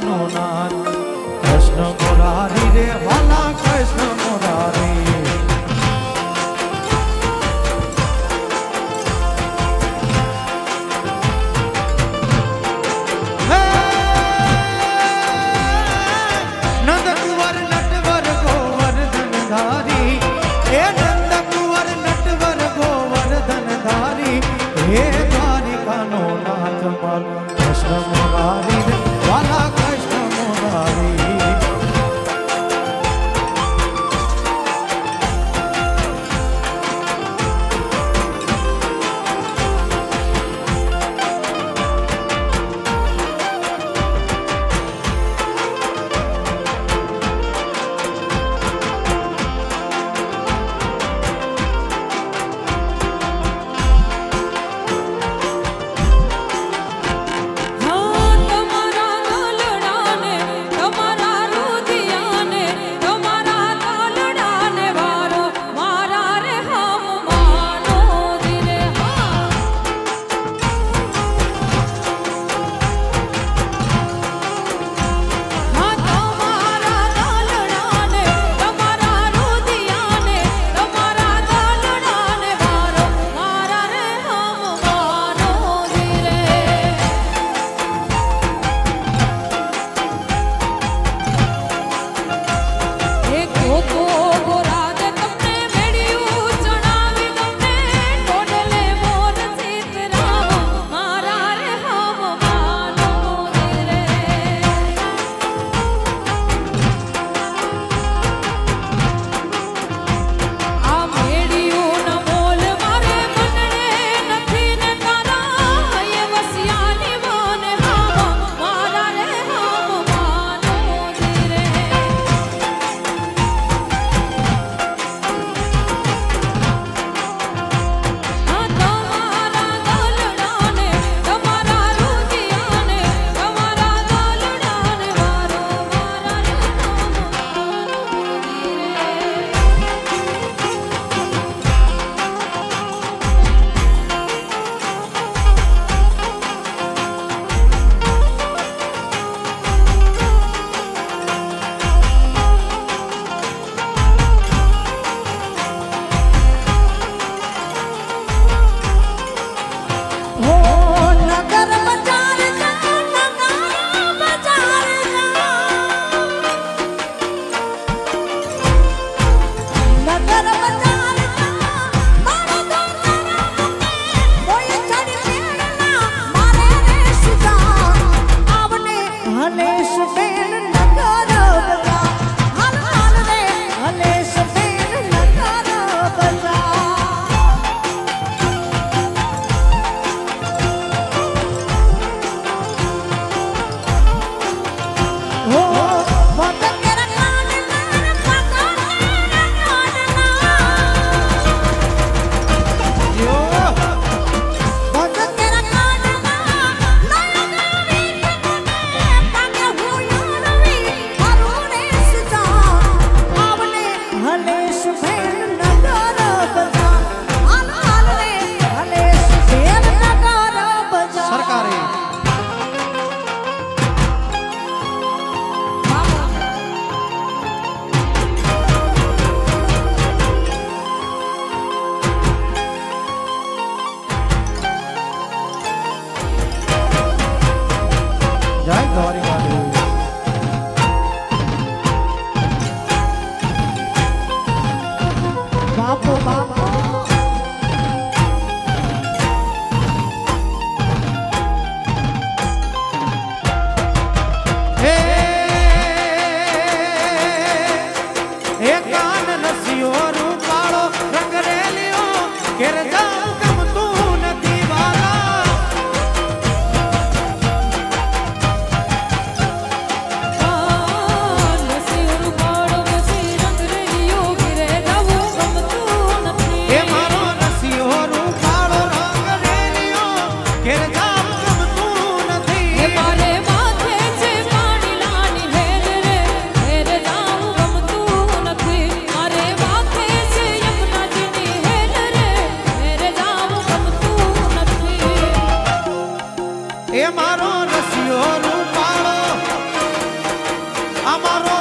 નો નારી કૃષ્ણ મોરારી રે વાલા કૃષ્ણ મોરારી હે नो નાથ મારો कृष्ण મુરારી રસિયો રૂપાળો અમારો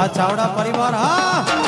આ ચાવડા પરિવાર હા.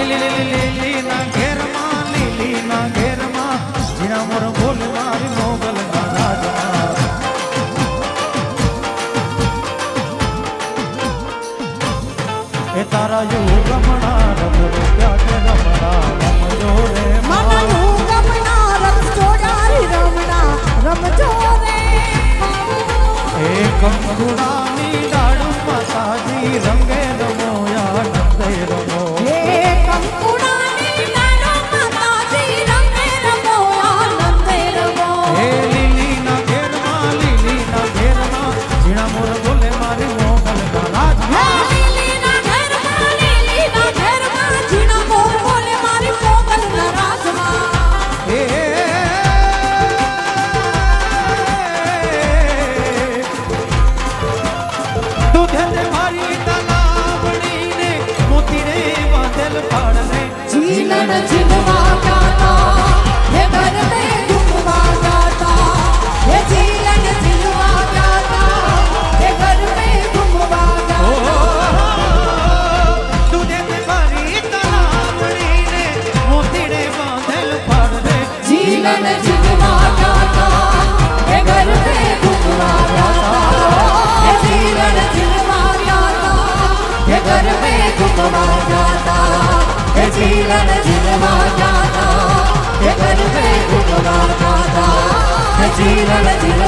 લીલી લીલી લીલી ના ઘેરમાં લીલી ના ઘેરમાં જીણા મોર ભોલ મારી મોગલ ના રાજમાં એ તારા યુ રમણા રમરો પ્યાટે રમણા રમજો રે મારા યુ રમણા રમજો યારી રમણા રમજો રે એ કંકુડાની ડાળું માતાજી રંગે રમો 金达的金达玛。Lila, Lila, Lila.